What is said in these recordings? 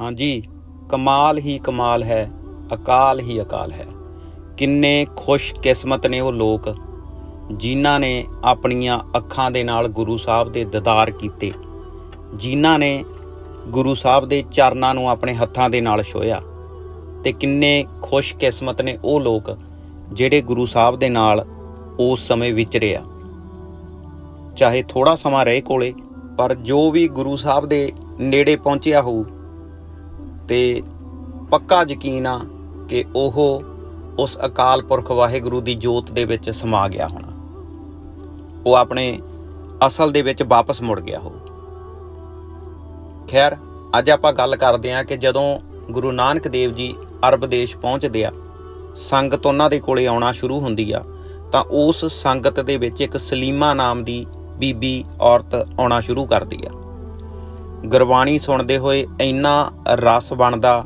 ਹਾਂਜੀ, ਕਮਾਲ ਹੀ ਕਮਾਲ ਹੈ, ਅਕਾਲ ਹੀ ਅਕਾਲ ਹੈ। ਕਿੰਨੇ ਖੁਸ਼ ਕਿਸਮਤ ਨੇ ਉਹ ਲੋਕ, ਜਿਨ੍ਹਾਂ ਨੇ ਆਪਣੀਆਂ ਅੱਖਾਂ ਦੇ ਨਾਲ ਗੁਰੂ ਸਾਹਿਬ ਦੇ ਦੀਦਾਰ ਕੀਤੇ। ਜਿਨ੍ਹਾਂ ਨੇ ਗੁਰੂ ਸਾਹਿਬ ਦੇ ਚਰਨਾਂ ਨੂੰ ਆਪਣੇ ਹੱਥਾਂ ਦੇ ਨਾਲ ਛੋਇਆ ਤੇ ਕਿੰਨੇ ਖੁਸ਼ ਕਿਸਮਤ ਨੇ ਉਹ ਲੋਕ, ਜਿਹੜੇ ਗੁਰੂ ਸਾਹਿਬ ਦੇ ਨਾਲ ਉਸ ਸਮੇਂ ਵਿਚਰੇ ਆ ਚਾਹੇ ਥੋੜਾ ਸਮਾਂ ਰਹੇ ਕੋਲੇ, ਪਰ ਜੋ ਵੀ ਗੁਰੂ ਸਾਹਿਬ ਦੇ ਨੇੜੇ ਪਹੁੰਚਿਆ ਹੋਊ ਤੇ ਪੱਕਾ ਯਕੀਨ ਆ ਕਿ ਉਹ ਉਸ ਅਕਾਲ ਪੁਰਖ ਵਾਹਿਗੁਰੂ ਦੀ ਜੋਤ ਦੇ ਵਿੱਚ ਸਮਾ ਗਿਆ ਹੋਣਾ। ਉਹ ਆਪਣੇ ਅਸਲ ਦੇ ਵਿੱਚ ਵਾਪਸ ਮੁੜ ਗਿਆ ਹੋ। ਖੈਰ, ਅੱਜ ਆਪਾਂ ਗੱਲ ਕਰਦੇ ਹਾਂ ਕਿ ਜਦੋਂ ਗੁਰੂ ਨਾਨਕ ਦੇਵ ਜੀ ਅਰਬ ਦੇਸ਼ ਪਹੁੰਚਦੇ ਆ, ਸੰਗਤ ਉਹਨਾਂ ਦੇ ਕੋਲੇ ਆਉਣਾ ਸ਼ੁਰੂ ਹੁੰਦੀ ਆ, ਤਾਂ ਉਸ ਸੰਗਤ ਦੇ ਵਿੱਚ ਇੱਕ ਸਲੀਮਾ ਨਾਮ ਦੀ ਬੀਬੀ ਔਰਤ ਆਉਣਾ ਸ਼ੁਰੂ ਕਰਦੀ ਆ। ਗੁਰਬਾਣੀ ਸੁਣਦੇ ਹੋਏ ਇੰਨਾ ਰਸ ਬਣਦਾ,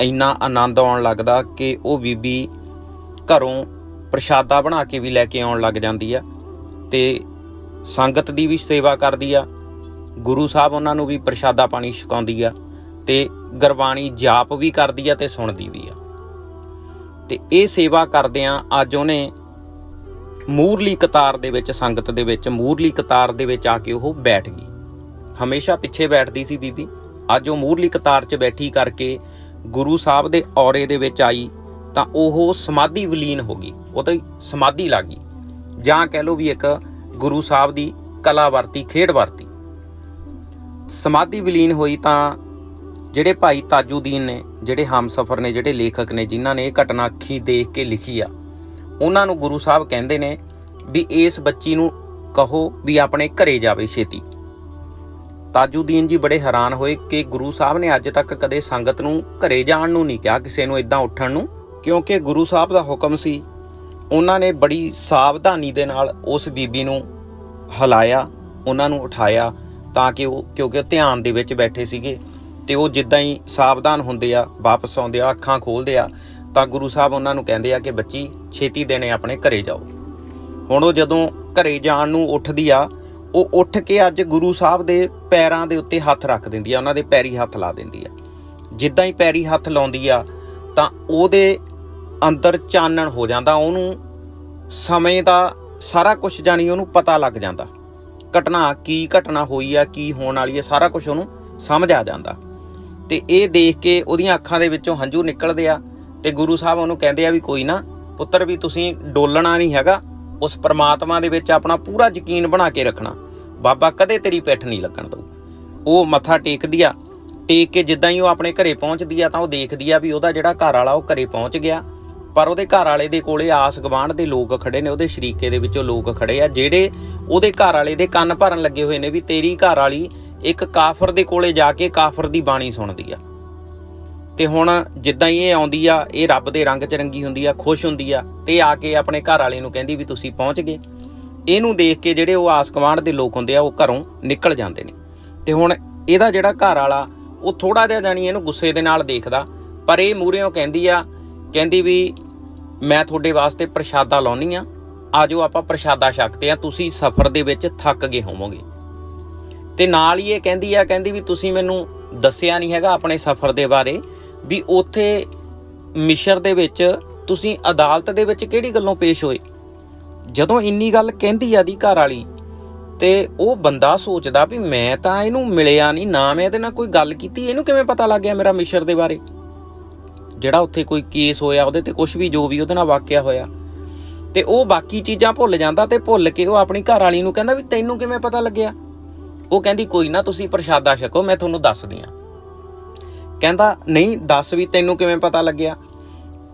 ਇੰਨਾ ਆਨੰਦ ਆਉਣ ਲੱਗਦਾ ਕਿ ਉਹ ਬੀਬੀ ਘਰੋਂ ਪ੍ਰਸ਼ਾਦਾ ਬਣਾ ਕੇ ਵੀ ਲੈ ਕੇ ਆਉਣ ਲੱਗ ਜਾਂਦੀ ਆ ਤੇ ਸੰਗਤ ਦੀ ਵੀ ਸੇਵਾ ਕਰਦੀ ਆ। ਗੁਰੂ ਸਾਹਿਬ ਉਹਨਾਂ ਨੂੰ ਵੀ ਪ੍ਰਸ਼ਾਦਾ ਪਾਣੀ ਛਕਾਉਂਦੀ ਆ ਤੇ ਗੁਰਬਾਣੀ ਜਾਪ ਵੀ ਕਰਦੀ ਆ ਤੇ ਸੁਣਦੀ ਵੀ ਆ। ਤੇ ਇਹ ਸੇਵਾ ਕਰਦਿਆਂ ਅੱਜ ਉਹਨੇ ਮੂਰਲੀ ਕਤਾਰ ਦੇ ਵਿੱਚ, ਸੰਗਤ ਦੇ ਵਿੱਚ ਮੂਰਲੀ ਕਤਾਰ ਦੇ ਵਿੱਚ ਆ ਕੇ ਉਹ ਬੈਠ ਗਈ। ਹਮੇਸ਼ਾ ਪਿੱਛੇ ਬੈਠਦੀ ਸੀ ਬੀਬੀ। ਅੱਜ ਉਹ ਮੂਰਲੀ ਕਤਾਰ 'ਚ ਬੈਠੀ ਕਰਕੇ ਗੁਰੂ ਸਾਹਿਬ ਦੇ ਔਰੇ ਦੇ ਵਿੱਚ ਆਈ ਤਾਂ ਉਹ ਸਮਾਧੀ ਵਿਲੀਨ ਹੋ ਗਈ। ਉਹ ਤਾਂ ਸਮਾਧੀ ਲੱਗ ਗਈ। ਜਾਂ ਕਹਿ ਲਓ ਵੀ ਇੱਕ ਗੁਰੂ ਸਾਹਿਬ ਦੀ ਕਲਾ ਵਰਤੀ, ਖੇਡ ਵਰਤੀ। ਸਮਾਧੀ ਵਿਲੀਨ ਹੋਈ ਤਾਂ ਜਿਹੜੇ ਭਾਈ ਤਾਜੂਦੀਨ ਨੇ, ਜਿਹੜੇ ਹਮਸਫਰ ਨੇ, ਜਿਹੜੇ ਲੇਖਕ ਨੇ, ਜਿਨ੍ਹਾਂ ਨੇ ਇਹ ਘਟਨਾ ਅੱਖੀ ਦੇਖ ਕੇ ਲਿਖੀ ਆ, ਉਹਨਾਂ ਨੂੰ ਗੁਰੂ ਸਾਹਿਬ ਕਹਿੰਦੇ ਨੇ ਵੀ ਇਸ ਬੱਚੀ ਨੂੰ ਕਹੋ ਵੀ ਆਪਣੇ ਘਰੇ ਜਾਵੇ ਛੇਤੀ। ਤਾਜੂਦੀਨ ਜੀ ਬੜੇ ਹੈਰਾਨ ਹੋਏ ਕਿ ਗੁਰੂ ਸਾਹਿਬ ਨੇ ਅੱਜ ਤੱਕ ਕਦੇ ਸੰਗਤ ਨੂੰ ਘਰੇ ਜਾਣ ਨੂੰ ਨਹੀਂ ਕਿਹਾ, ਕਿਸੇ ਨੂੰ ਇਦਾਂ ਉੱਠਣ ਨੂੰ। ਕਿਉਂਕਿ ਗੁਰੂ ਸਾਹਿਬ ਦਾ ਹੁਕਮ ਸੀ, ਉਹਨਾਂ ਨੇ ਬੜੀ ਸਾਵਧਾਨੀ ਦੇ ਨਾਲ ਉਸ ਬੀਬੀ ਨੂੰ ਹਲਾਇਆ, ਉਹਨਾਂ ਨੂੰ ਉਠਾਇਆ ਤਾਂ ਕਿ ਉਹ, ਕਿਉਂਕਿ ਉਹ ਧਿਆਨ ਦੇ ਵਿੱਚ ਬੈਠੇ ਸੀਗੇ ਤੇ ਉਹ ਜਿੱਦਾਂ ਹੀ ਸਾਵਧਾਨ ਹੁੰਦੇ ਆ, ਵਾਪਸ ਆਉਂਦੇ ਆ, ਅੱਖਾਂ ਖੋਲਦੇ ਆ, ਤਾਂ ਗੁਰੂ ਸਾਹਿਬ ਉਹਨਾਂ ਨੂੰ ਕਹਿੰਦੇ ਆ ਕਿ ਬੱਚੀ ਛੇਤੀ ਦੇਣੇ ਆਪਣੇ ਘਰੇ ਜਾਓ। ਹੁਣ ਉਹ ਜਦੋਂ ਘਰੇ ਜਾਣ ਨੂੰ ਉੱਠਦੀ ਆ ਉਹ ਉੱਠ ਕੇ ਅੱਜ ਗੁਰੂ ਸਾਹਿਬ ਦੇ ਪੈਰਾਂ ਦੇ ਉੱਤੇ ਹੱਥ ਰੱਖ ਦਿੰਦੀ ਆ, ਉਹਨਾਂ ਦੇ ਪੈਰੀ ਹੱਥ ਲਾ ਦਿੰਦੀ ਆ। ਜਿੱਦਾਂ ਹੀ ਪੈਰੀ ਹੱਥ ਲਾਉਂਦੀ ਆ, ਤਾਂ ਉਹਦੇ ਅੰਦਰ ਚਾਨਣ ਹੋ ਜਾਂਦਾ, ਉਹਨੂੰ ਸਮੇਂ ਦਾ ਸਾਰਾ ਕੁਝ ਜਾਣੀ ਉਹਨੂੰ ਪਤਾ ਲੱਗ ਜਾਂਦਾ। ਘਟਨਾ ਕੀ ਘਟਨਾ ਹੋਈ ਆ, ਕੀ ਹੋਣ ਵਾਲੀ ਆ, ਸਾਰਾ ਕੁਝ ਉਹਨੂੰ ਸਮਝ ਆ ਜਾਂਦਾ। ਤੇ ਇਹ ਦੇਖ ਕੇ ਉਹਦੀਆਂ ਅੱਖਾਂ ਦੇ ਵਿੱਚੋਂ ਹੰਝੂ ਨਿਕਲਦੇ ਆ ਤੇ ਗੁਰੂ ਸਾਹਿਬ ਉਹਨੂੰ ਕਹਿੰਦੇ ਆ ਵੀ ਕੋਈ ਨਾ, ਪੁੱਤਰ ਵੀ ਤੁਸੀਂ ਡੋਲਣਾ ਨਹੀਂ ਹੈਗਾ ਉਸ ਪਰਮਾਤਮਾ ਦੇ ਵਿੱਚ ਆਪਣਾ ਪੂਰਾ ਯਕੀਨ ਬਣਾ ਕੇ ਰੱਖਣਾ। ਬਾਬਾ ਕਦੇ ਤੇਰੀ ਪਿੱਠ ਨਹੀਂ ਲੱਗਣ ਦਊ। ਉਹ ਮੱਥਾ ਟੇਕਦੀ ਆ, ਟੇਕ ਕੇ ਜਿੱਦਾਂ ਹੀ ਉਹ ਆਪਣੇ ਘਰੇ ਪਹੁੰਚਦੀ ਆ ਤਾਂ ਉਹ ਦੇਖਦੀ ਆ ਵੀ ਉਹਦਾ ਜਿਹੜਾ ਘਰ ਵਾਲਾ ਉਹ ਘਰੇ ਪਹੁੰਚ ਗਿਆ। ਪਰ ਉਹਦੇ ਘਰ ਵਾਲੇ ਦੇ ਕੋਲੇ ਆਸ ਗਵਾਂਢ ਦੇ ਲੋਕ ਖੜੇ ਨੇ, ਉਹਦੇ ਸ਼ਰੀਕੇ ਦੇ ਵਿੱਚੋਂ ਲੋਕ ਖੜੇ ਆ, ਜਿਹੜੇ ਉਹਦੇ ਘਰ ਵਾਲੇ ਦੇ ਕੰਨ ਭਰਨ ਲੱਗੇ ਹੋਏ ਨੇ ਵੀ ਤੇਰੀ ਘਰ ਵਾਲੀ ਇੱਕ ਕਾਫਰ ਦੇ ਕੋਲੇ ਜਾ ਕੇ ਕਾਫਰ ਦੀ ਬਾਣੀ ਸੁਣਦੀ ਆ। ਤੇ ਹੁਣ ਜਿੱਦਾਂ ਹੀ ਇਹ ਆਉਂਦੀ ਆ, ਇਹ ਰੱਬ ਦੇ ਰੰਗ 'ਚ ਰੰਗੀ ਹੁੰਦੀ ਆ, ਖੁਸ਼ ਹੁੰਦੀ ਆ ਤੇ ਆ ਕੇ ਆਪਣੇ ਘਰ ਵਾਲੇ ਨੂੰ ਕਹਿੰਦੀ ਵੀ ਤੁਸੀਂ ਪਹੁੰਚ ਗਏ। ਇਹਨੂੰ ਦੇਖ ਕੇ ਜਿਹੜੇ ਉਹ ਆਸ ਗੁਆਂਢ ਦੇ ਲੋਕ ਹੁੰਦੇ ਆ, ਉਹ ਘਰੋਂ ਨਿਕਲ ਜਾਂਦੇ ਨੇ। ਤੇ ਹੁਣ ਇਹਦਾ ਜਿਹੜਾ ਘਰ ਵਾਲਾ, ਉਹ ਥੋੜਾ ਜਿਹਾ ਜਾਨੀ ਇਹਨੂੰ ਗੁੱਸੇ ਦੇ ਨਾਲ ਦੇਖਦਾ, ਪਰ ਇਹ ਮੂਹਰੇੋਂ ਕਹਿੰਦੀ ਆ, ਕਹਿੰਦੀ ਵੀ ਮੈਂ ਤੁਹਾਡੇ ਵਾਸਤੇ ਪ੍ਰਸ਼ਾਦਾ ਲਾਉਣੀ ਆ, ਆਜੋ ਆਪਾਂ ਪ੍ਰਸ਼ਾਦਾ ਛਕਦੇ ਆ, ਤੁਸੀਂ ਸਫ਼ਰ ਦੇ ਵਿੱਚ ਥੱਕ ਗਏ ਹੋਵੋਗੇ। ਤੇ ਨਾਲ ਹੀ ਇਹ ਕਹਿੰਦੀ ਆ, ਕਹਿੰਦੀ ਵੀ ਤੁਸੀਂ ਮੈਨੂੰ ਦੱਸਿਆ ਨਹੀਂ ਹੈਗਾ ਆਪਣੇ ਸਫ਼ਰ ਦੇ ਬਾਰੇ ਵੀ ਉੱਥੇ ਮਿਸ਼ਰ ਦੇ ਵਿੱਚ ਤੁਸੀਂ ਅਦਾਲਤ ਦੇ ਵਿੱਚ ਕਿਹੜੀ ਗੱਲੋਂ ਪੇਸ਼ ਹੋਏ? ਜਦੋਂ ਇੰਨੀ ਗੱਲ ਕਹਿੰਦੀ ਆ ਦੀ ਘਰ ਵਾਲੀ, ਤੇ ਉਹ ਬੰਦਾ ਸੋਚਦਾ ਵੀ ਮੈਂ ਤਾਂ ਇਹਨੂੰ ਮਿਲਿਆ ਨਹੀਂ, ਨਾ ਮੈਂ ਇਹਦੇ ਨਾਲ ਕੋਈ ਗੱਲ ਕੀਤੀ, ਇਹਨੂੰ ਕਿਵੇਂ ਪਤਾ ਲੱਗ ਗਿਆ ਮੇਰਾ ਮਿਸ਼ਰ ਦੇ ਬਾਰੇ? ਜਿਹੜਾ ਉੱਥੇ ਕੋਈ ਕੇਸ ਹੋਇਆ, ਉਹਦੇ ਤੇ ਕੁਝ ਵੀ ਜੋ ਵੀ ਉਹਦੇ ਨਾਲ ਵਾਕਿਆ ਹੋਇਆ। ਤੇ ਉਹ ਬਾਕੀ ਚੀਜ਼ਾਂ ਭੁੱਲ ਜਾਂਦਾ ਤੇ ਭੁੱਲ ਕੇ ਉਹ ਆਪਣੀ ਘਰ ਵਾਲੀ ਨੂੰ ਕਹਿੰਦਾ ਵੀ ਤੈਨੂੰ ਕਿਵੇਂ ਪਤਾ ਲੱਗਿਆ? ਉਹ ਕਹਿੰਦੀ, ਕੋਈ ਨਾ, ਤੁਸੀਂ ਪ੍ਰਸ਼ਾਦਾ ਛਕੋ, ਮੈਂ ਤੁਹਾਨੂੰ ਦੱਸਦੀ ਆ। ਕਹਿੰਦਾ, ਨਹੀਂ, ਦੱਸ ਵੀ ਤੈਨੂੰ ਕਿਵੇਂ ਪਤਾ ਲੱਗਿਆ?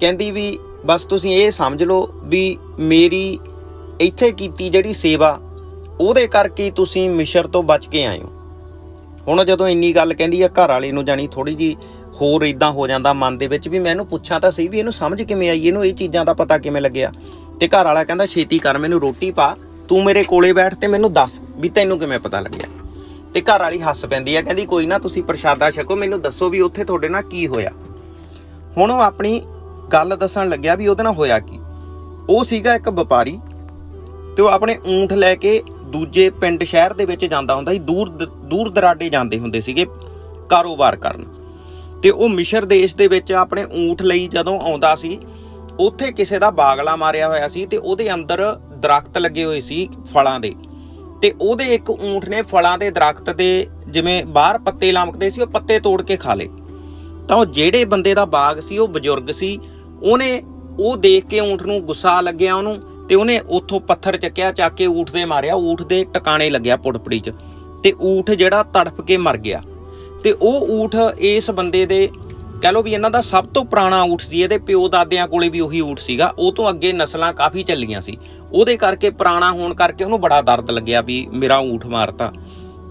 ਕਹਿੰਦੀ ਵੀ, ਬਸ ਤੁਸੀਂ ਇਹ ਸਮਝ ਲਓ ਵੀ ਮੇਰੀ ਇੱਥੇ ਕੀਤੀ ਜਿਹੜੀ ਸੇਵਾ, ਉਹਦੇ ਕਰਕੇ ਤੁਸੀਂ ਮਿਸ਼ਰ ਤੋਂ ਬਚ ਕੇ ਆਏ ਹੋ। ਹੁਣ ਜਦੋਂ ਇੰਨੀ ਗੱਲ ਕਹਿੰਦੀ ਆ, ਘਰ ਵਾਲੇ ਨੂੰ ਜਾਣੀ ਥੋੜੀ ਜੀ ਹੋਰ ਇਦਾਂ ਹੋ ਜਾਂਦਾ ਮਨ ਦੇ ਵਿੱਚ ਵੀ ਮੈਂ ਇਹਨੂੰ ਪੁੱਛਾਂ ਤਾਂ ਸਹੀ ਵੀ ਇਹਨੂੰ ਸਮਝ ਕਿਵੇਂ ਆਈ, ਇਹਨੂੰ ਇਹ ਚੀਜ਼ਾਂ ਦਾ ਪਤਾ ਕਿਵੇਂ ਲੱਗਿਆ? ਤੇ ਘਰ ਵਾਲਾ ਕਹਿੰਦਾ, ਛੇਤੀ ਕਰ, ਮੈਨੂੰ ਰੋਟੀ ਪਾ, ਤੂੰ ਮੇਰੇ ਕੋਲੇ ਬੈਠ ਤੇ ਮੈਨੂੰ ਦੱਸ ਵੀ ਤੈਨੂੰ ਕਿਵੇਂ ਪਤਾ ਲੱਗਿਆ? ਤੇ ਘਰ ਵਾਲੀ ਹੱਸ ਪੈਂਦੀ ਆ, ਕਹਿੰਦੀ ਕੋਈ ਨਾ ਤੁਸੀਂ ਪ੍ਰਸ਼ਾਦਾ ਛਕੋ, ਮੈਨੂੰ ਦੱਸੋ ਵੀ ਉੱਥੇ ਤੁਹਾਡੇ ਨਾਲ ਕੀ ਹੋਇਆ। ਹੁਣ ਉਹ ਆਪਣੀ ਗੱਲ ਦੱਸਣ ਲੱਗਿਆ ਵੀ ਉਹਦੇ ਨਾਲ ਹੋਇਆ ਕੀ। ਉਹ ਸੀਗਾ ਇੱਕ ਵਪਾਰੀ ਤੇ ਉਹ ਆਪਣੇ ਊਂਠ ਲੈ ਕੇ ਦੂਜੇ ਪਿੰਡ ਸ਼ਹਿਰ ਦੇ ਵਿੱਚ ਜਾਂਦਾ ਹੁੰਦਾ ਸੀ, ਦੂਰ ਦ- ਦੂਰ ਦਰਾਡੇ ਜਾਂਦੇ ਹੁੰਦੇ ਸੀਗੇ ਕਾਰੋਬਾਰ ਕਰਨ। ਤੇ ਉਹ ਮਿਸ਼ਰ ਦੇਸ਼ ਦੇ ਵਿੱਚ ਆਪਣੇ ਊਂਠ ਲਈ ਜਦੋਂ ਆਉਂਦਾ ਸੀ, ਉੱਥੇ ਕਿਸੇ ਦਾ ਬਾਗਲਾ ਮਾਰਿਆ ਹੋਇਆ ਸੀ ਤੇ ਉਹਦੇ ਅੰਦਰ ਦਰਖਤ ਲੱਗੇ ਹੋਏ ਸੀ ਫਲਾਂ ਦੇ। ਤੇ ਉਹਦੇ ਇੱਕ ਊਂਠ ਨੇ ਫਲਾਂ ਦੇ ਦਰਖਤ ਦੇ ਜਿਵੇਂ ਬਾਹਰ ਪੱਤੇ ਲਮਕਦੇ ਸੀ, ਉਹ ਪੱਤੇ ਤੋੜ ਕੇ ਖਾ ਲਏ। ਤਾਂ ਉਹ ਜਿਹੜੇ ਬੰਦੇ ਦਾ ਬਾਗ ਸੀ, ਉਹ ਬਜ਼ੁਰਗ ਸੀ, ਉਹਨੇ ਉਹ ਦੇਖ ਕੇ ਊਂਠ ਨੂੰ ਗੁੱਸਾ ਲੱਗਿਆ ਉਹਨੂੰ ਤੇ ਉਹਨੇ ਉੱਥੋਂ ਪੱਥਰ ਚੱਕਿਆ, ਚੱਕ ਕੇ ਊਠ ਦੇ ਮਾਰਿਆ, ਊਠ ਦੇ ਟਿਕਾਣੇ ਲੱਗਿਆ ਪੁੜਪੜੀ 'ਚ ਤੇ ਊਠ ਜਿਹੜਾ ਤੜਫ ਕੇ ਮਰ ਗਿਆ। ਤੇ ਉਹ ਊਠ ਇਸ ਬੰਦੇ ਦੇ ਕਹਿ ਲਓ ਵੀ ਇਹਨਾਂ ਦਾ ਸਭ ਤੋਂ ਪੁਰਾਣਾ ਊਠ ਸੀ, ਇਹਦੇ ਪਿਓ ਦਾਦਿਆਂ ਕੋਲੇ ਵੀ ਉਹੀ ਊਠ ਸੀਗਾ, ਉਹ ਤੋਂ ਅੱਗੇ ਨਸਲਾਂ ਕਾਫੀ ਚੱਲੀਆਂ ਸੀ। ਉਹਦੇ ਕਰਕੇ ਪੁਰਾਣਾ ਹੋਣ ਕਰਕੇ ਉਹਨੂੰ ਬੜਾ ਦਰਦ ਲੱਗਿਆ ਵੀ ਮੇਰਾ ਊਠ ਮਾਰਤਾ।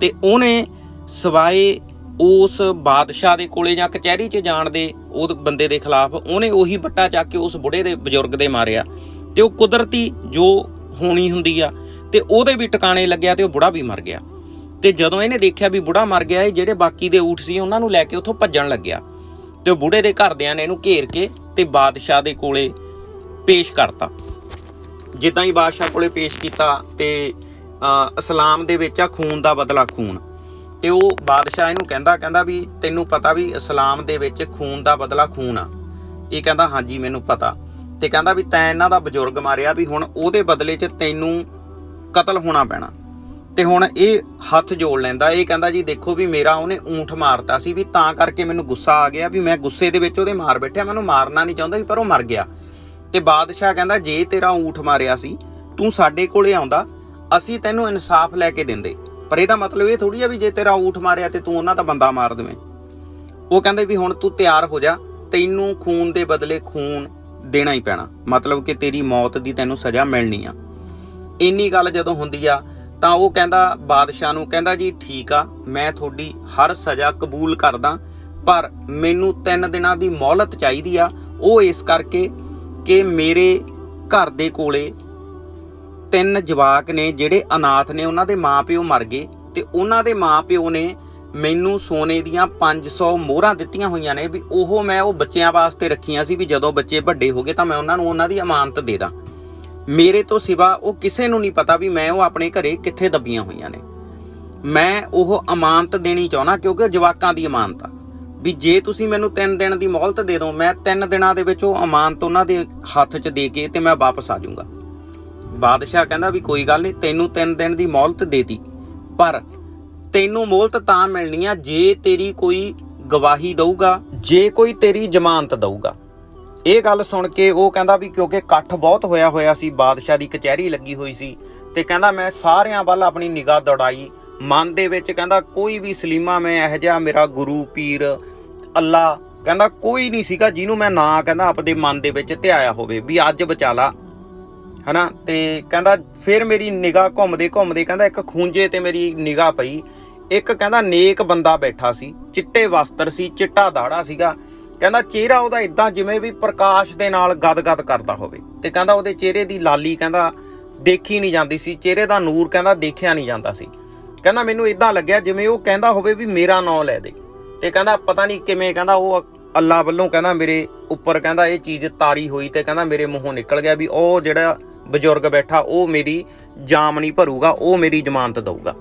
ਤੇ ਉਹਨੇ ਸਵਾਏ ਉਸ ਬਾਦਸ਼ਾਹ ਦੇ ਕੋਲੇ ਜਾਂ ਕਚਹਿਰੀ 'ਚ ਜਾਣ ਦੇ ਉਹ ਬੰਦੇ ਦੇ ਖਿਲਾਫ ਉਹਨੇ ਉਹੀ ਬੱਟਾ ਚੱਕ ਕੇ ਉਸ ਬੁੜੇ ਦੇ ਬਜ਼ੁਰਗ ਦੇ ਮਾਰਿਆ। ਤੇ ਉਹ ਕੁਦਰਤੀ ਜੋ ਹੋਣੀ ਹੁੰਦੀ ਆ, ਤੇ ਉਹਦੇ ਵੀ ਟਿਕਾਣੇ ਲੱਗਿਆ ਤੇ ਉਹ ਬੁੜਾ ਵੀ ਮਰ ਗਿਆ। ਤੇ ਜਦੋਂ ਇਹਨੇ ਦੇਖਿਆ ਵੀ ਬੁੜਾ ਮਰ ਗਿਆ, ਇਹ ਜਿਹੜੇ ਬਾਕੀ ਦੇ ਊਠ ਸੀ, ਉਹਨਾਂ ਨੂੰ ਲੈ ਕੇ ਉੱਥੋਂ ਭੱਜਣ ਲੱਗਿਆ। ਤੇ ਉਹ ਬੁੜੇ ਦੇ ਘਰਦਿਆਂ ਨੇ ਇਹਨੂੰ ਘੇਰ ਕੇ ਤੇ ਬਾਦਸ਼ਾਹ ਦੇ ਕੋਲੇ ਪੇਸ਼ ਕਰਤਾ। ਜਿੱਦਾਂ ਹੀ ਬਾਦਸ਼ਾਹ ਕੋਲੇ ਪੇਸ਼ ਕੀਤਾ ਤੇ ਇਸਲਾਮ ਦੇ ਵਿੱਚ ਆ ਖੂਨ ਦਾ ਬਦਲਾ ਖੂਨ। ਤੇ ਉਹ ਬਾਦਸ਼ਾਹ ਇਹਨੂੰ ਕਹਿੰਦਾ ਕਹਿੰਦਾ ਵੀ ਤੈਨੂੰ ਪਤਾ ਵੀ ਇਸਲਾਮ ਦੇ ਵਿੱਚ ਖੂਨ ਦਾ ਬਦਲਾ ਖੂਨ ਆ। ਇਹ ਕਹਿੰਦਾ, ਹਾਂਜੀ, ਮੈਨੂੰ ਪਤਾ। ਤੇ ਕਹਿੰਦਾ ਵੀ ਤੈਂ ਇਹਨਾਂ ਦਾ ਬਜ਼ੁਰਗ ਮਾਰਿਆ ਵੀ ਹੁਣ ਉਹਦੇ ਬਦਲੇ 'ਚ ਤੈਨੂੰ ਕਤਲ ਹੋਣਾ ਪੈਣਾ। ਤੇ ਹੁਣ ਇਹ ਹੱਥ ਜੋੜ ਲੈਂਦਾ, ਇਹ ਕਹਿੰਦਾ ਜੀ, ਦੇਖੋ ਵੀ ਮੇਰਾ ਉਹਨੇ ਊਂਠ ਮਾਰਤਾ ਸੀ ਵੀ ਤਾਂ ਕਰਕੇ ਮੈਨੂੰ ਗੁੱਸਾ ਆ ਗਿਆ ਵੀ ਮੈਂ ਗੁੱਸੇ ਦੇ ਵਿੱਚ ਉਹਦੇ ਮਾਰ ਬੈਠਿਆ, ਮੈਨੂੰ ਮਾਰਨਾ ਨਹੀਂ ਚਾਹੁੰਦਾ ਸੀ, ਪਰ ਉਹ ਮਰ ਗਿਆ। ਤੇ ਬਾਦਸ਼ਾਹ ਕਹਿੰਦਾ, ਜੇ ਤੇਰਾ ਊਂਠ ਮਾਰਿਆ ਸੀ, ਤੂੰ ਸਾਡੇ ਕੋਲੇ ਆਉਂਦਾ, ਅਸੀਂ ਤੈਨੂੰ ਇਨਸਾਫ ਲੈ ਕੇ ਦਿੰਦੇ। ਪਰ ਇਹਦਾ ਮਤਲਬ ਇਹ ਥੋੜੀ ਆ ਵੀ ਜੇ ਤੇਰਾ ਊਠ ਮਾਰਿਆ ਤੇ ਤੂੰ ਉਹਨਾਂ ਦਾ ਬੰਦਾ ਮਾਰ ਦੇਵੇਂ। ਉਹ ਕਹਿੰਦੇ ਵੀ ਹੁਣ ਤੂੰ ਤਿਆਰ ਹੋ ਜਾ, ਤੈਨੂੰ ਖੂਨ ਦੇ ਬਦਲੇ ਖੂਨ ਦੇਣਾ ਹੀ ਪੈਣਾ। ਮਤਲਬ ਕਿ ਤੇਰੀ ਮੌਤ ਦੀ ਤੈਨੂੰ ਸਜ਼ਾ ਮਿਲਣੀ ਆ। ਇੰਨੀ ਗੱਲ ਜਦੋਂ ਹੁੰਦੀ ਆ ਤਾਂ ਉਹ ਕਹਿੰਦਾ, ਬਾਦਸ਼ਾਹ ਨੂੰ ਕਹਿੰਦਾ, ਜੀ ਠੀਕ ਆ, ਮੈਂ ਤੁਹਾਡੀ ਹਰ ਸਜ਼ਾ ਕਬੂਲ ਕਰਦਾ, ਪਰ ਮੈਨੂੰ 3 ਦਿਨਾਂ ਦੀ ਮੌਲਤ ਚਾਹੀਦੀ ਆ। ਉਹ ਇਸ ਕਰਕੇ ਕਿ ਮੇਰੇ ਘਰ ਦੇ ਕੋਲੇ ਤਿੰਨ ਜਵਾਕ ਨੇ, ਜਿਹੜੇ ਅਨਾਥ ਨੇ, ਉਹਨਾਂ ਦੇ ਮਾਪਿਓ ਮਰ ਗਏ ਤੇ ਉਹਨਾਂ ਦੇ ਮਾਪਿਓ ਨੇ ਮੈਨੂੰ ਸੋਨੇ ਦੀਆਂ 500 ਮੋਹਰਾਂ ਦਿੱਤੀਆਂ ਹੋਈਆਂ ਨੇ ਵੀ ਉਹ ਮੈਂ ਉਹ ਬੱਚਿਆਂ ਵਾਸਤੇ ਰੱਖੀਆਂ ਸੀ ਵੀ ਜਦੋਂ ਬੱਚੇ ਵੱਡੇ ਹੋ ਗਏ ਤਾਂ ਮੈਂ ਉਹਨਾਂ ਨੂੰ ਉਹਨਾਂ ਦੀ ਅਮਾਨਤ ਦੇ ਦਾਂ। ਮੇਰੇ ਤੋਂ ਸਿਵਾ ਉਹ ਕਿਸੇ ਨੂੰ ਨਹੀਂ ਪਤਾ ਵੀ ਮੈਂ ਉਹ ਆਪਣੇ ਘਰੇ ਕਿੱਥੇ ਦੱਬੀਆਂ ਹੋਈਆਂ ਨੇ। ਮੈਂ ਉਹ ਅਮਾਨਤ ਦੇਣੀ ਚਾਹਣਾ ਕਿਉਂਕਿ ਉਹ ਜਵਾਕਾਂ ਦੀ ਅਮਾਨਤ ਆ। ਵੀ ਜੇ ਤੁਸੀਂ ਮੈਨੂੰ 3 ਦਿਨ ਦੀ ਮੌਲਤ ਦੇ ਦਿਓ, ਮੈਂ 3 ਦਿਨਾਂ ਦੇ ਵਿੱਚ ਉਹ ਅਮਾਨਤ ਉਹਨਾਂ ਦੇ ਹੱਥ 'ਚ ਦੇ ਕੇ ਤੇ ਮੈਂ ਵਾਪਸ ਆ ਜਾਊਂਗਾ। ਬਾਦਸ਼ਾਹ ਕਹਿੰਦਾ ਵੀ ਕੋਈ ਗੱਲ ਨਹੀਂ, ਤੈਨੂੰ 3 ਦਿਨ ਦੀ ਮੌਲਤ ਦੇਤੀ ਪਰ ਤੈਨੂੰ ਮੌਲਤ ਤਾਂ ਮਿਲਣੀ ਆ ਜੇ ਤੇਰੀ ਕੋਈ ਗਵਾਹੀ ਦਊਗਾ, ਜੇ ਕੋਈ ਤੇਰੀ ਜ਼ਮਾਨਤ ਦਊਗਾ। ਇਹ ਗੱਲ ਸੁਣ ਕੇ ਉਹ ਕਹਿੰਦਾ ਵੀ ਕਿਉਂਕਿ ਇਕੱਠ ਬਹੁਤ ਹੋਇਆ ਹੋਇਆ ਸੀ, ਬਾਦਸ਼ਾਹ ਦੀ ਕਚਹਿਰੀ ਲੱਗੀ ਹੋਈ ਸੀ ਤੇ ਕਹਿੰਦਾ ਮੈਂ ਸਾਰਿਆਂ ਵੱਲ ਆਪਣੀ ਨਿਗਾਹ ਦੌੜਾਈ। ਮਨ ਦੇ ਵਿੱਚ ਕਹਿੰਦਾ ਕੋਈ ਵੀ ਸਲੀਮਾ ਮੈਂ ਇਹ ਜਿਹਾ ਮੇਰਾ ਗੁਰੂ, ਪੀਰ, ਅੱਲਾ ਕਹਿੰਦਾ ਕੋਈ ਨਹੀਂ ਸੀਗਾ ਜਿਹਨੂੰ ਮੈਂ ਨਾ ਕਹਿੰਦਾ ਆਪਦੇ ਮਨ ਦੇ ਵਿੱਚ ਧਿਆਇਆ ਹੋਵੇ ਵੀ ਅੱਜ ਬਚਾ ਲਾ। ਹਨਾ? ਤੇ ਕਹਿੰਦਾ ਫਿਰ ਮੇਰੀ ਨਿਗਾਹ ਘੁੰਮਦੇ ਘੁੰਮਦੇ ਕਹਿੰਦਾ ਇੱਕ ਖੂੰਜੇ ਤੇ ਮੇਰੀ ਨਿਗਾਹ ਪਈ। ਇੱਕ ਕਹਿੰਦਾ ਨੇਕ ਬੰਦਾ ਬੈਠਾ ਸੀ, ਚਿੱਟੇ ਵਸਤਰ ਸੀ, ਚਿੱਟਾ ਦਾੜਾ ਸੀਗਾ। ਕਹਿੰਦਾ ਚਿਹਰਾ ਉਹਦਾ ਇਦਾਂ ਜਿਵੇਂ ਵੀ ਪ੍ਰਕਾਸ਼ ਦੇ ਨਾਲ ਗਦਗਦ ਕਰਦਾ ਹੋਵੇ ਤੇ ਕਹਿੰਦਾ ਉਹਦੇ ਚਿਹਰੇ ਦੀ ਲਾਲੀ ਕਹਿੰਦਾ ਦੇਖੀ ਨਹੀਂ ਜਾਂਦੀ ਸੀ, ਚਿਹਰੇ ਦਾ ਨੂਰ ਕਹਿੰਦਾ ਦੇਖਿਆ ਨਹੀਂ ਜਾਂਦਾ ਸੀ। ਕਹਿੰਦਾ ਮੈਨੂੰ ਇਦਾਂ ਲੱਗਿਆ ਜਿਵੇਂ ਉਹ ਕਹਿੰਦਾ ਹੋਵੇ ਵੀ ਮੇਰਾ ਨਾਮ ਲੈ ਦੇ। ਤੇ ਕਹਿੰਦਾ ਪਤਾ ਨਹੀਂ ਕਿਵੇਂ ਕਹਿੰਦਾ ਉਹ ਅੱਲਾ ਵੱਲੋਂ ਕਹਿੰਦਾ ਮੇਰੇ ਉੱਪਰ ਕਹਿੰਦਾ ਇਹ ਚੀਜ਼ ਤਾਰੀ ਹੋਈ ਤੇ ਕਹਿੰਦਾ ਮੇਰੇ ਮੂੰਹੋਂ ਨਿਕਲ ਗਿਆ ਵੀ ਉਹ ਜਿਹੜਾ ਬਜ਼ੁਰਗ ਬੈਠਾ ਉਹ ਮੇਰੀ ਜਾਮ ਨਹੀਂ ਭਰੂਗਾ, ਉਹ ਮੇਰੀ ਜ਼ਮਾਨਤ ਦਊਗਾ।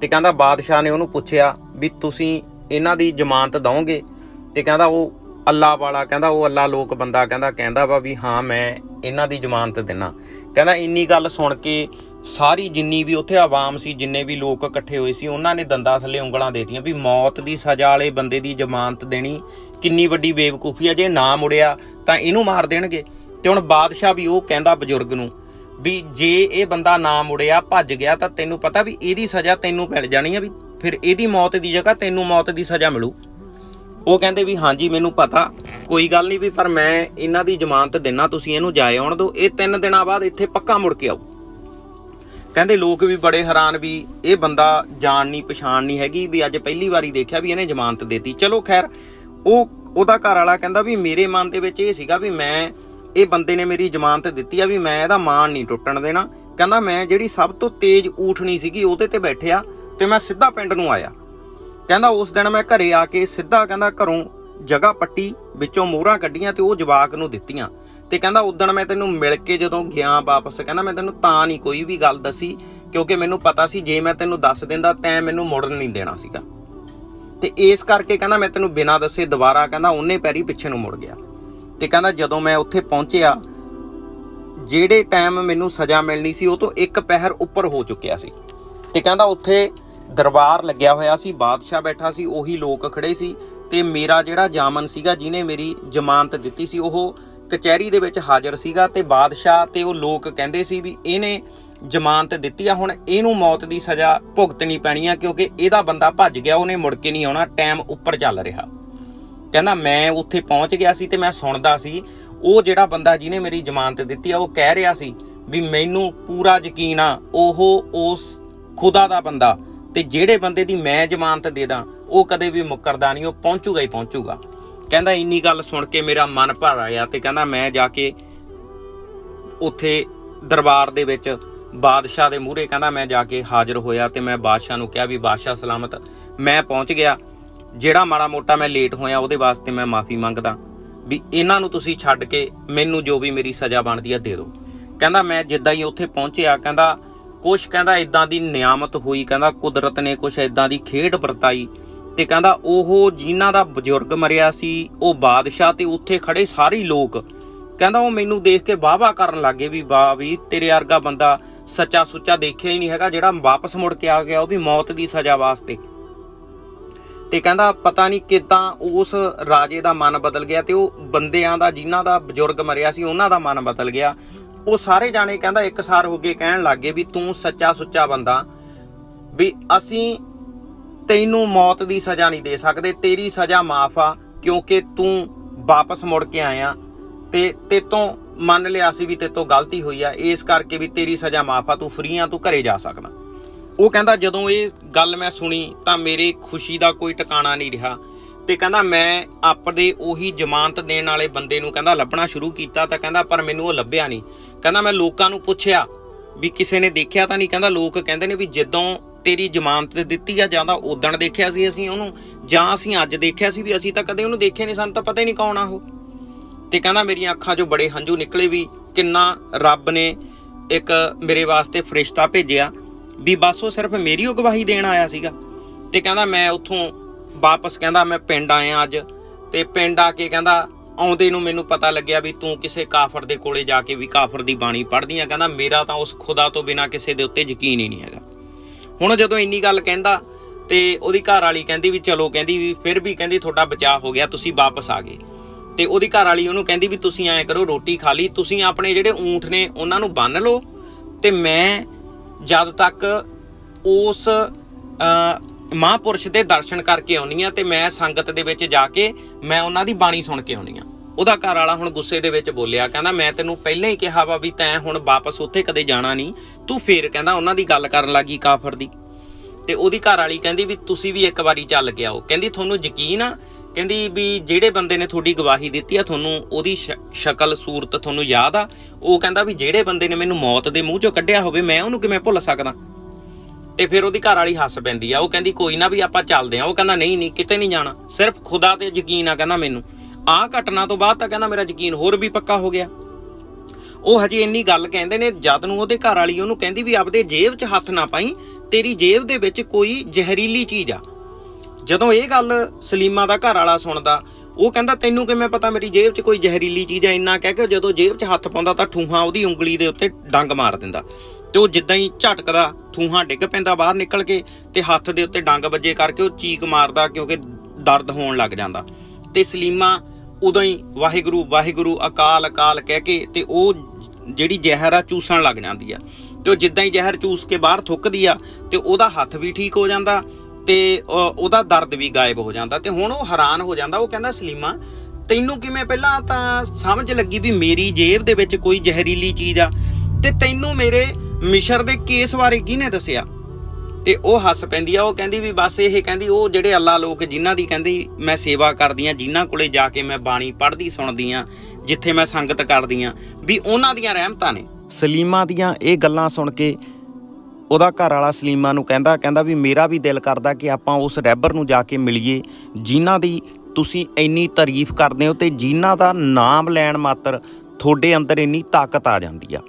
ਤੇ ਕਹਿੰਦਾ ਬਾਦਸ਼ਾਹ ਨੇ ਉਹਨੂੰ ਪੁੱਛਿਆ ਵੀ ਤੁਸੀਂ ਇਹਨਾਂ ਦੀ ਜ਼ਮਾਨਤ ਦਵੋਗੇ ਤੇ ਕਹਿੰਦਾ ਉਹ ਅੱਲਾ ਵਾਲਾ, ਕਹਿੰਦਾ ਉਹ ਅੱਲਾ ਲੋਕ ਬੰਦਾ, ਕਹਿੰਦਾ ਕਹਿੰਦਾ ਵਾ ਵੀ ਹਾਂ, ਮੈਂ ਇਹਨਾਂ ਦੀ ਜ਼ਮਾਨਤ ਦੇਣਾ ਕਹਿੰਦਾ ਇੰਨੀ ਗੱਲ ਸੁਣ ਕੇ ਸਾਰੀ ਜਿੰਨੀ ਵੀ ਉੱਥੇ ਆਵਾਮ ਸੀ, ਜਿੰਨੇ ਵੀ ਲੋਕ ਇਕੱਠੇ ਹੋਏ ਸੀ, ਉਹਨਾਂ ਨੇ ਦੰਦਾਂ ਥੱਲੇ ਉਂਗਲਾਂ ਦੇਤੀਆਂ ਵੀ ਮੌਤ ਦੀ ਸਜ਼ਾ ਵਾਲੇ ਬੰਦੇ ਦੀ ਜ਼ਮਾਨਤ ਦੇਣੀ ਕਿੰਨੀ ਵੱਡੀ ਬੇਵਕੂਫੀ ਆ। ਜੇ ਨਾ ਮੁੜਿਆ ਤਾਂ ਇਹਨੂੰ ਮਾਰ ਦੇਣਗੇ। ਤੇ ਹੁਣ ਬਾਦਸ਼ਾਹ ਵੀ ਉਹ ਕਹਿੰਦਾ ਬਜ਼ੁਰਗ ਨੂੰ ਵੀ ਜੇ ਇਹ ਬੰਦਾ ਨਾ ਮੁੜਿਆ, ਭੱਜ ਗਿਆ ਤਾਂ ਤੈਨੂੰ ਪਤਾ ਵੀ ਇਹਦੀ ਸਜ਼ਾ ਤੈਨੂੰ ਮਿਲ ਜਾਣੀ ਆ ਵੀ ਫਿਰ ਇਹਦੀ ਮੌਤ ਦੀ ਜਗ੍ਹਾ ਤੈਨੂੰ ਮੌਤ ਦੀ ਸਜ਼ਾ ਮਿਲੂ। ਉਹ ਕਹਿੰਦੇ ਵੀ ਹਾਂਜੀ, ਮੈਨੂੰ ਪਤਾ। ਕੋਈ ਗੱਲ ਨਹੀਂ ਵੀ ਪਰ ਮੈਂ ਇਹਨਾਂ ਦੀ ਜ਼ਮਾਨਤ ਦੇਣਾ ਤੁਸੀਂ ਇਹਨੂੰ ਜਾਏ ਆਉਣ ਦਿਓ। ਇਹ ਤਿੰਨ ਦਿਨਾਂ ਬਾਅਦ ਇੱਥੇ ਪੱਕਾ ਮੁੜ ਕੇ ਆਊ। ਕਹਿੰਦੇ ਲੋਕ ਵੀ ਬੜੇ ਹੈਰਾਨ ਵੀ ਇਹ ਬੰਦਾ ਜਾਣ ਨਹੀਂ ਪਛਾਣ ਨਹੀਂ ਹੈਗੀ ਵੀ ਅੱਜ ਪਹਿਲੀ ਵਾਰੀ ਦੇਖਿਆ ਵੀ ਇਹਨੇ ਜ਼ਮਾਨਤ ਦੇਤੀ। ਚਲੋ ਖੈਰ, ਉਹ, ਉਹਦਾ ਘਰ ਵਾਲਾ ਕਹਿੰਦਾ ਵੀ ਮੇਰੇ ਮਨ ਦੇ ਵਿੱਚ ਇਹ ਸੀਗਾ ਵੀ ਮੈਂ, ਇਹ ਬੰਦੇ ਨੇ ਮੇਰੀ ਜ਼ਮਾਨਤ ਦਿੱਤੀ ਆ ਵੀ ਮੈਂ ਇਹਦਾ ਮਾਣ ਨਹੀਂ ਟੁੱਟਣ ਦੇਣਾ। ਕਹਿੰਦਾ ਮੈਂ ਜਿਹੜੀ ਸਭ ਤੋਂ ਤੇਜ਼ ਊਠਣੀ ਸੀਗੀ, ਉਹਦੇ ਤੇ ਬੈਠਿਆ ਤੇ ਮੈਂ ਸਿੱਧਾ ਪਿੰਡ ਨੂੰ ਆਇਆ। ਕਹਿੰਦਾ ਉਸ ਦਿਨ ਮੈਂ ਘਰੇ ਆ ਕੇ ਸਿੱਧਾ ਕਹਿੰਦਾ ਘਰੋਂ ਜਗ੍ਹਾ ਪੱਟੀ, ਵਿੱਚੋਂ ਮੋਹਰਾਂ ਕੱਢੀਆਂ ਤੇ ਉਹ ਜਵਾਕ ਨੂੰ ਦਿੱਤੀਆਂ। ਤੇ ਕਹਿੰਦਾ ਉਦੋਂ ਮੈਂ ਤੈਨੂੰ ਮਿਲ ਕੇ ਜਦੋਂ ਗਿਆ ਵਾਪਸ, ਕਹਿੰਦਾ ਮੈਂ ਤੈਨੂੰ ਤਾਂ ਨਹੀਂ ਕੋਈ ਵੀ ਗੱਲ ਦੱਸੀ, ਕਿਉਂਕਿ ਮੈਨੂੰ ਪਤਾ ਸੀ ਜੇ ਮੈਂ ਤੈਨੂੰ ਦੱਸ ਦਿੰਦਾ ਤੈਂ ਮੈਨੂੰ ਮੁੜਨ ਨਹੀਂ ਦੇਣਾ ਸੀਗਾ। ਤੇ ਇਸ ਕਰਕੇ ਕਹਿੰਦਾ ਮੈਂ ਤੈਨੂੰ ਬਿਨਾਂ ਦੱਸੇ ਦੁਬਾਰਾ ਕਹਿੰਦਾ ਉਹਨੇ ਪੈਰੀ ਪਿੱਛੇ ਨੂੰ ਮੁੜ ਗਿਆ। ਤੇ ਕਹਿੰਦਾ ਜਦੋਂ ਮੈਂ ਉੱਥੇ ਪਹੁੰਚਿਆ, ਜਿਹੜੇ ਟਾਈਮ ਮੈਨੂੰ ਸਜ਼ਾ ਮਿਲਣੀ ਸੀ ਉਹ ਤੋਂ ਇੱਕ ਪਹਿਰ ਉੱਪਰ ਹੋ ਚੁੱਕਿਆ ਸੀ। ਤੇ ਕਹਿੰਦਾ ਉੱਥੇ ਦਰਬਾਰ ਲੱਗਿਆ ਹੋਇਆ ਸੀ, ਬਾਦਸ਼ਾਹ ਬੈਠਾ ਸੀ, ਉਹੀ ਲੋਕ ਖੜੇ ਸੀ ਤੇ ਮੇਰਾ ਜਿਹੜਾ ਜਾਮਨ ਸੀਗਾ, ਜਿਹਨੇ ਮੇਰੀ ਜ਼ਮਾਨਤ ਦਿੱਤੀ ਸੀ, ਉਹ ਕਚਹਿਰੀ ਦੇ ਵਿੱਚ ਹਾਜ਼ਰ ਸੀਗਾ ਤੇ ਬਾਦਸ਼ਾਹ ਤੇ ਉਹ ਲੋਕ ਕਹਿੰਦੇ ਸੀ ਵੀ ਇਹਨੇ ਜ਼ਮਾਨਤ ਦਿੱਤੀ ਆ, ਹੁਣ ਇਹਨੂੰ ਮੌਤ ਦੀ ਸਜ਼ਾ ਭੁਗਤਣੀ ਪੈਣੀ ਆ, ਕਿਉਂਕਿ ਇਹਦਾ ਬੰਦਾ ਭੱਜ ਗਿਆ, ਉਹਨੇ ਮੁੜ ਕੇ ਨਹੀਂ ਆਉਣਾ, ਟਾਈਮ ਉੱਪਰ ਚੱਲ ਰਿਹਾ। ਕਹਿੰਦਾ, ਮੈਂ ਉੱਥੇ ਪਹੁੰਚ ਗਿਆ ਸੀ ਤੇ ਮੈਂ ਸੁਣਦਾ ਸੀ, ਉਹ ਜਿਹੜਾ ਬੰਦਾ ਜਿਹਨੇ ਮੇਰੀ ਜ਼ਮਾਨਤ ਦਿੱਤੀ ਆ, ਉਹ ਕਹਿ ਰਿਹਾ ਸੀ ਵੀ ਮੈਨੂੰ ਪੂਰਾ ਯਕੀਨ ਆ, ਉਹ ਉਸ ਖੁਦਾ ਦਾ ਬੰਦਾ ਤੇ ਜਿਹੜੇ ਬੰਦੇ ਦੀ ਮੈਂ ਜ਼ਮਾਨਤ ਦੇ ਦਾਂ, ਉਹ ਕਦੇ ਵੀ ਮੁੱਕਰਦਾ ਨਹੀਂ, ਉਹ ਪਹੁੰਚੂਗਾ ਹੀ ਪਹੁੰਚੂਗਾ। ਕਹਿੰਦਾ, ਇੰਨੀ ਗੱਲ ਸੁਣ ਕੇ ਮੇਰਾ ਮਨ ਭਰ ਆਇਆ ਤੇ ਕਹਿੰਦਾ, ਮੈਂ ਜਾ ਕੇ ਉੱਥੇ ਦਰਬਾਰ ਦੇ ਵਿੱਚ ਬਾਦਸ਼ਾਹ ਦੇ ਮੂਹਰੇ ਕਹਿੰਦਾ, ਮੈਂ ਜਾ ਕੇ ਹਾਜ਼ਰ ਹੋਇਆ ਤੇ ਮੈਂ ਬਾਦਸ਼ਾਹ ਨੂੰ ਕਿਹਾ ਵੀ, ਬਾਦਸ਼ਾਹ ਸਲਾਮਤ, ਮੈਂ ਪਹੁੰਚ ਗਿਆ। ਜਿਹੜਾ ਮਾੜਾ ਮੋਟਾ ਮੈਂ ਲੇਟ ਹੋਇਆ, ਉਹਦੇ ਵਾਸਤੇ ਮੈਂ ਮਾਫੀ ਮੰਗਦਾ। ਵੀ ਇਹਨਾਂ ਨੂੰ ਤੁਸੀਂ ਛੱਡ ਕੇ ਮੈਨੂੰ ਜੋ ਵੀ ਮੇਰੀ ਸਜ਼ਾ ਬਣਦੀ ਆ, ਦੇ ਦਿਓ। ਕਹਿੰਦਾ, ਮੈਂ ਜਿੱਦਾਂ ਹੀ ਉੱਥੇ ਪਹੁੰਚਿਆ, ਕਹਿੰਦਾ ਕੁਛ ਕਹਿੰਦਾ ਇਦਾਂ ਦੀ ਨਿਆਮਤ ਹੋਈ, ਕਹਿੰਦਾ ਕੁਦਰਤ ਨੇ ਕੁਛ ਇਦਾਂ ਦੀ ਖੇਡ ਵਰਤਾਈ ਤੇ ਕਹਿੰਦਾ ਉਹ ਜਿਨ੍ਹਾਂ ਦਾ ਬਜ਼ੁਰਗ ਮਰਿਆ ਸੀ, ਉਹ ਬਾਦਸ਼ਾਹ ਤੇ ਉੱਥੇ ਖੜੇ ਸਾਰੇ ਲੋਕ। ਕਹਿੰਦਾ ਉਹ ਮੈਨੂੰ ਦੇਖ ਕੇ ਵਾਹ-ਵਾਹ ਕਰਨ ਲੱਗੇ ਵੀ ਵਾਹ ਵੀ ਤੇਰੇ ਵਰਗਾ ਬੰਦਾ ਸੱਚਾ ਸੁੱਚਾ ਦੇਖਿਆ ਹੀ ਨਹੀਂ ਹੈਗਾ, ਜਿਹੜਾ ਵਾਪਸ ਮੁੜ ਕੇ ਆ ਗਿਆ ਉਹ ਵੀ ਮੌਤ ਦੀ ਸਜ਼ਾ ਵਾਸਤੇ। ਤੇ ਕਹਿੰਦਾ ਪਤਾ ਨਹੀਂ ਕਿਦਾਂ ਉਸ ਰਾਜੇ ਦਾ ਮਨ ਬਦਲ ਗਿਆ ਤੇ ਉਹ ਬੰਦਿਆਂ ਦਾ, ਜਿਨ੍ਹਾਂ ਦਾ ਬਜ਼ੁਰਗ ਮਰਿਆ ਸੀ, ਉਹਨਾਂ ਦਾ ਮਨ ਬਦਲ ਗਿਆ। ਉਹ ਸਾਰੇ ਜਾਣੇ ਕਹਿੰਦਾ ਇੱਕਸਾਰ ਹੋ ਕੇ ਕਹਿਣ ਲੱਗੇ ਵੀ ਤੂੰ ਸੱਚਾ ਸੁੱਚਾ ਬੰਦਾ, ਵੀ ਅਸੀਂ ਤੈਨੂੰ ਮੌਤ ਦੀ ਸਜ਼ਾ ਨਹੀਂ ਦੇ ਸਕਦੇ, ਤੇਰੀ ਸਜ਼ਾ ਮਾਫ ਆ, ਕਿਉਂਕਿ ਤੂੰ ਵਾਪਸ ਮੁੜ ਕੇ ਆਇਆ। ਤੇ ਤੇਤੋਂ ਮੰਨ ਲਿਆ ਸੀ ਵੀ ਤੇਤੋਂ ਗਲਤੀ ਹੋਈ ਆ, ਇਸ ਕਰਕੇ ਵੀ ਤੇਰੀ ਸਜ਼ਾ ਮਾਫ ਆ, ਤੂੰ ਫਰੀ ਆ, ਤੂੰ ਘਰੇ ਜਾ ਸਕਦਾ। ਉਹ ਕਹਿੰਦਾ ਜਦੋਂ ਇਹ ਗੱਲ ਮੈਂ ਸੁਣੀ ਤਾਂ ਮੇਰੇ ਖੁਸ਼ੀ ਦਾ ਕੋਈ ਟਿਕਾਣਾ ਨਹੀਂ ਰਿਹਾ। ਤੇ ਕਹਿੰਦਾ ਮੈਂ ਆਪਦੇ ਉਹੀ ਜ਼ਮਾਨਤ ਦੇਣ ਵਾਲੇ ਬੰਦੇ ਨੂੰ ਕਹਿੰਦਾ ਲੱਭਣਾ ਸ਼ੁਰੂ ਕੀਤਾ ਤਾਂ ਕਹਿੰਦਾ ਪਰ ਮੈਨੂੰ ਉਹ ਲੱਭਿਆ ਨਹੀਂ। ਕਹਿੰਦਾ ਮੈਂ ਲੋਕਾਂ ਨੂੰ ਪੁੱਛਿਆ ਵੀ ਕਿਸੇ ਨੇ ਦੇਖਿਆ ਤਾਂ ਨਹੀਂ? ਕਹਿੰਦਾ ਲੋਕ ਕਹਿੰਦੇ ਨੇ ਵੀ ਜਦੋਂ ਤੇਰੀ ਜ਼ਮਾਨਤ ਦਿੱਤੀ ਆ ਜਾਂ ਤਾਂ ਉਦਣ ਦੇਖਿਆ ਸੀ ਅਸੀਂ ਉਹਨੂੰ ਜਾਂ ਅਸੀਂ ਅੱਜ ਦੇਖਿਆ ਸੀ ਵੀ ਅਸੀਂ ਤਾਂ ਕਦੇ ਉਹਨੂੰ ਦੇਖਿਆ ਨਹੀਂ, ਸਾਨੂੰ ਤਾਂ ਪਤਾ ਹੀ ਨਹੀਂ ਕੌਣ ਆ ਉਹ। ਤੇ ਕਹਿੰਦਾ ਮੇਰੀਆਂ ਅੱਖਾਂ 'ਚੋਂ ਬੜੇ ਹੰਝੂ ਨਿਕਲੇ ਵੀ ਕਿੰਨਾ ਰੱਬ ਨੇ ਇੱਕ ਮੇਰੇ ਵਾਸਤੇ ਫਰਿਸ਼ਤਾ ਭੇਜਿਆ ਵੀ ਬਸ ਉਹ ਸਿਰਫ ਮੇਰੀ ਉਹ ਗਵਾਹੀ ਦੇਣ ਆਇਆ ਸੀਗਾ। ਤੇ ਕਹਿੰਦਾ ਮੈਂ ਉੱਥੋਂ ਵਾਪਸ ਕਹਿੰਦਾ ਮੈਂ ਪਿੰਡ ਆਇਆ ਅੱਜ ਤੇ ਪਿੰਡ ਆ ਕੇ ਕਹਿੰਦਾ ਆਉਂਦੇ ਨੂੰ ਮੈਨੂੰ ਪਤਾ ਲੱਗਿਆ ਵੀ ਤੂੰ ਕਿਸੇ ਕਾਫਰ ਦੇ ਕੋਲੇ ਜਾ ਕੇ ਵੀ ਕਾਫਰ ਦੀ ਬਾਣੀ ਪੜ੍ਹਦੀ ਆ। ਕਹਿੰਦਾ ਮੇਰਾ ਤਾਂ ਉਸ ਖੁਦਾ ਤੋਂ ਬਿਨਾ ਕਿਸੇ ਦੇ ਉੱਤੇ ਯਕੀਨ ਹੀ ਨਹੀਂ ਹੈਗਾ। ਹੁਣ ਜਦੋਂ ਇੰਨੀ ਗੱਲ ਕਹਿੰਦਾ ਤੇ ਉਹਦੀ ਘਰ ਵਾਲੀ ਕਹਿੰਦੀ ਵੀ ਚਲੋ ਕਹਿੰਦੀ ਵੀ ਫਿਰ ਵੀ ਕਹਿੰਦੀ ਤੁਹਾਡਾ ਬਚਾਅ ਹੋ ਗਿਆ, ਤੁਸੀਂ ਵਾਪਸ ਆ ਗਏ। ਤੇ ਉਹਦੀ ਘਰ ਵਾਲੀ ਉਹਨੂੰ ਕਹਿੰਦੀ ਵੀ ਤੁਸੀਂ ਐਂ ਕਰੋ ਰੋਟੀ ਖਾ ਲਈ, ਤੁਸੀਂ ਆਪਣੇ ਜਿਹੜੇ ਊਂਠ ਨੇ ਉਹਨਾਂ ਨੂੰ ਬੰਨ ਲਓ ਤੇ ਮੈਂ ਜਦ ਤੱਕ ਉਸ ਮਹਾਂਪੁਰਸ਼ ਦੇ ਦਰਸ਼ਨ ਕਰਕੇ ਆਉਣੀ ਆ ਤੇ ਮੈਂ ਸੰਗਤ ਦੇ ਵਿੱਚ ਜਾ ਕੇ ਮੈਂ ਉਹਨਾਂ ਦੀ ਬਾਣੀ ਸੁਣ ਕੇ ਆਉਣੀ ਆ। ਉਹਦਾ ਘਰ ਵਾਲਾ ਹੁਣ ਗੁੱਸੇ ਦੇ ਵਿੱਚ ਬੋਲਿਆ, ਕਹਿੰਦਾ, ਮੈਂ ਤੈਨੂੰ ਪਹਿਲਾਂ ਹੀ ਕਿਹਾ ਵਾ ਵੀ ਤੈਂ ਹੁਣ ਵਾਪਸ ਉੱਥੇ ਕਦੇ ਜਾਣਾ ਨਹੀਂ। ਤੂੰ ਫੇਰ ਕਹਿੰਦਾ ਉਹਨਾਂ ਦੀ ਗੱਲ ਕਰਨ ਲੱਗੀ ਕਾਫਰ ਦੀ। ਤੇ ਉਹਦੀ ਘਰ ਵਾਲੀ ਕਹਿੰਦੀ ਵੀ, ਤੁਸੀਂ ਵੀ ਇੱਕ ਵਾਰੀ ਚੱਲ ਕੇ ਆਓ। ਕਹਿੰਦੀ, ਤੁਹਾਨੂੰ ਯਕੀਨ ਆ? ਕਹਿੰਦੀ ਵੀ ਜਿਹੜੇ ਬੰਦੇ ਨੇ ਤੁਹਾਡੀ ਗਵਾਹੀ ਦਿੱਤੀ ਆ, ਤੁਹਾਨੂੰ ਉਹਦੀ ਸ਼ਕਲ, ਸੂਰਤ ਤੁਹਾਨੂੰ ਯਾਦ ਆ। ਉਹ ਕਹਿੰਦਾ ਵੀ, ਜਿਹੜੇ ਬੰਦੇ ਨੇ ਮੈਨੂੰ ਮੌਤ ਦੇ ਮੂੰਹ ਚੋਂ ਕੱਢਿਆ ਹੋਵੇ, ਮੈਂ ਉਹਨੂੰ ਕਿਵੇਂ ਭੁੱਲ ਸਕਦਾ? ਤੇ ਫਿਰ ਉਹਦੀ ਘਰ ਵਾਲੀ ਹੱਸ ਪੈਂਦੀ ਆ। ਉਹ ਕਹਿੰਦੀ, ਕੋਈ ਨਾ ਵੀ ਆਪਾਂ ਚੱਲਦੇ ਆ। ਉਹ ਕਹਿੰਦਾ, ਨਹੀਂ ਨਹੀਂ, ਕਿਤੇ ਨਹੀਂ ਜਾਣਾ। ਸਿਰਫ ਖੁਦਾ ਤੇ ਯਕੀਨ ਆ, ਕਹਿੰਦਾ ਮੈਨੂੰ। ਆਹ ਘਟਨਾ ਤੋਂ ਬਾਅਦ ਤਾਂ ਕਹਿੰਦਾ ਮੇਰਾ ਯਕੀਨ ਹੋਰ ਵੀ ਪੱਕਾ ਹੋ ਗਿਆ। ਉਹ ਹਜੇ ਇੰਨੀ ਗੱਲ ਕਹਿੰਦੇ ਨੇ, ਜਦ ਨੂੰ ਉਹਦੇ ਘਰ ਵਾਲੀ ਉਹਨੂੰ ਕਹਿੰਦੀ ਵੀ ਆਪਦੇ ਜੇਬ 'ਚ ਹੱਥ ਨਾ ਪਾਈ, ਤੇਰੀ ਜੇਬ ਦੇ ਵਿੱਚ ਕੋਈ ਜ਼ਹਿਰੀਲੀ ਚੀਜ਼ ਆ। ਜਦੋਂ ਇਹ ਗੱਲ ਸਲੀਮਾ ਦਾ ਘਰ ਵਾਲਾ ਸੁਣਦਾ, ਉਹ ਕਹਿੰਦਾ, ਤੈਨੂੰ ਕਿਵੇਂ ਪਤਾ ਮੇਰੀ ਜੇਬ 'ਚ ਕੋਈ ਜ਼ਹਿਰੀਲੀ ਚੀਜ਼ ਆ? ਇੰਨਾ ਕਹਿ ਕੇ ਜਦੋਂ ਜੇਬ 'ਚ ਹੱਥ ਪਾਉਂਦਾ ਤਾਂ ਠੂਹਾਂ ਉਹਦੀ ਉਂਗਲੀ ਦੇ ਉੱਤੇ ਡੰਗ ਮਾਰ ਦਿੰਦਾ। ਤੇ ਉਹ ਜਿੱਦਾਂ ਹੀ ਝਟਕਦਾ ਠੂਹਾਂ ਡਿੱਗ ਪੈਂਦਾ ਬਾਹਰ ਨਿਕਲ ਕੇ ਤੇ ਹੱਥ ਦੇ ਉੱਤੇ ਡੰਗ ਵੱਜੇ ਕਰਕੇ ਉਹ ਚੀਕ ਮਾਰਦਾ ਕਿਉਂਕਿ ਦਰਦ ਹੋਣ ਲੱਗ ਜਾਂਦਾ। ਤੇ ਸਲੀਮਾ ਉਦੋਂ ਹੀ ਵਾਹਿਗੁਰੂ ਵਾਹਿਗੁਰੂ ਅਕਾਲ ਅਕਾਲ ਕਹਿ ਕੇ ਤੇ ਉਹ ਜਿਹੜੀ ਜ਼ਹਿਰ ਆ ਚੂਸਣ ਲੱਗ ਜਾਂਦੀ ਆ। ਤੇ ਉਹ ਜਿੱਦਾਂ ਹੀ ਜ਼ਹਿਰ ਚੂਸ ਕੇ ਬਾਹਰ ਥੁੱਕਦੀ ਆ ਤੇ ਉਹਦਾ ਹੱਥ ਵੀ ਠੀਕ ਹੋ ਜਾਂਦਾ ਤੇ ਉਹਦਾ ਦਰਦ ਵੀ ਗਾਇਬ ਹੋ ਜਾਂਦਾ ਤੇ ਹੁਣ ਉਹ ਹੈਰਾਨ ਹੋ ਜਾਂਦਾ। ਉਹ ਕਹਿੰਦਾ, ਸਲੀਮਾ, ਤੈਨੂੰ ਕਿਵੇਂ ਪਹਿਲਾਂ ਤਾਂ ਸਮਝ ਲੱਗੀ ਵੀ ਮੇਰੀ ਜੇਬ ਦੇ ਵਿੱਚ ਕੋਈ ਜ਼ਹਿਰੀਲੀ ਚੀਜ਼ ਆ ਤੇ ਤੈਨੂੰ ਮੇਰੇ ਮਿਸ਼ਰ ਦੇ ਕੇਸ ਬਾਰੇ ਕਿਹਨੇ ਦੱਸਿਆ? ਤੇ ਉਹ ਹੱਸ ਪੈਂਦੀ ਆ, ਉਹ ਕਹਿੰਦੀ ਵੀ ਬਸ ਇਹ ਕਹਿੰਦੀ, ਉਹ ਜਿਹੜੇ ਅੱਲਾ ਲੋਕ ਜਿਨ੍ਹਾਂ ਦੀ ਕਹਿੰਦੀ, ਮੈਂ ਸੇਵਾ ਕਰਦੀ ਆ, ਜਿਨ੍ਹਾਂ ਕੋਲੇ ਜਾ ਕੇ ਮੈਂ ਬਾਣੀ ਪੜ੍ਹਦੀ, ਸੁਣਦੀ ਆ, ਜਿੱਥੇ ਮੈਂ ਸੰਗਤ ਕਰਦੀ ਆ, ਵੀ ਉਹਨਾਂ ਦੀਆਂ ਰਹਿਮਤਾਂ ਨੇ। ਸਲੀਮਾ ਦੀਆਂ ਇਹ ਗੱਲਾਂ ਸੁਣ ਕੇ ਉਹਦਾ ਘਰ ਵਾਲਾ ਸਲੀਮਾ ਨੂੰ ਕਹਿੰਦਾ ਕਹਿੰਦਾ ਵੀ ਮੇਰਾ ਵੀ ਦਿਲ ਕਰਦਾ ਕਿ ਆਪਾਂ ਉਸ ਰੈਬਰ ਨੂੰ ਜਾ ਕੇ ਮਿਲੀਏ, ਜਿਨ੍ਹਾਂ ਦੀ ਤੁਸੀਂ ਇੰਨੀ ਤਾਰੀਫ ਕਰਦੇ ਹੋ ਤੇ ਜਿਨ੍ਹਾਂ ਦਾ ਨਾਮ ਲੈਣ ਮਾਤਰ ਤੁਹਾਡੇ ਅੰਦਰ ਇੰਨੀ ਤਾਕਤ ਆ ਜਾਂਦੀ ਆ।